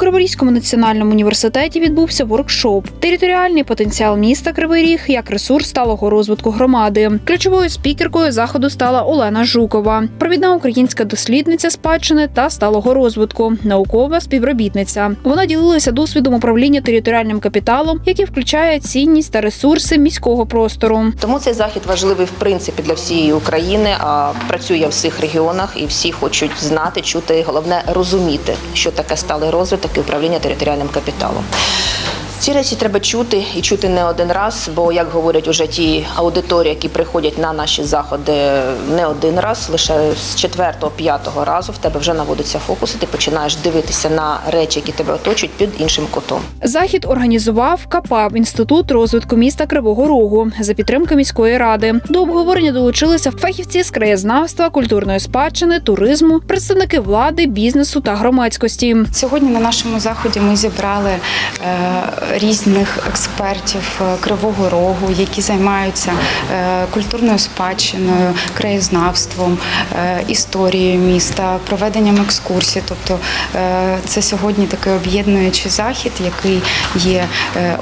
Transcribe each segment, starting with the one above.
Криворізькому національному університеті відбувся воркшоп Територіальний потенціал міста Кривий Ріг як ресурс сталого розвитку громади. Ключовою спікеркою заходу стала Олена Жукова, провідна українська дослідниця спадщини та сталого розвитку, наукова співробітниця. Вона ділилася досвідом управління територіальним капіталом, який включає цінність та ресурси міського простору. Тому цей захід важливий в принципі для всієї України, а працює в всіх регіонах і всі хочуть знати, чути, і головне розуміти, що таке сталий розвиток і управління територіальним капіталом. Ці речі треба чути і чути не один раз, бо як говорять уже ті аудиторії, які приходять на наші заходи не один раз, лише з четвертого, п'ятого разу в тебе вже наводиться фокус, і ти починаєш дивитися на речі, які тебе оточують під іншим кутом. Захід організував КАПАВ інститут розвитку міста Кривого Рогу за підтримки міської ради. До обговорення долучилися фахівці з краєзнавства, культурної спадщини, туризму, представники влади, бізнесу та громадськості. Сьогодні на нашому заході ми зібрали е, різних експертів е, Кривого Рогу, які займаються е, культурною спадщиною, краєзнавством, е, історією міста, проведенням екскурсій. Тобто це сьогодні такий об'єднуючий захід, який є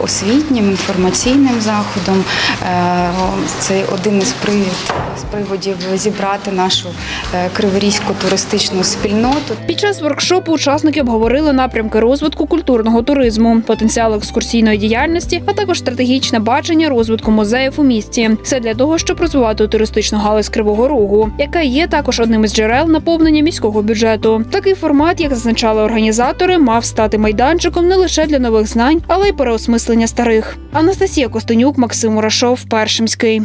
освітнім, інформаційним заходом. Це один із привід- приводів зібрати нашу е, криворізьку туристичну спільноту. Під час воркшопу учасники обговорили напрямки розвитку культурного туризму, потенціал екскурсійної діяльності, а також стратегічне бачення розвитку музеїв у місті. Все для того, щоб розвивати туристичну галузь Кривого Рогу, яка є також одним із джерел наповнення міського бюджету. Такий формат, як зазначали організатори, мав стати майданчиком не лише для нових знань, але й переосмислення старих. Анастасія Костенюк, Максим Мурашов, Першимський.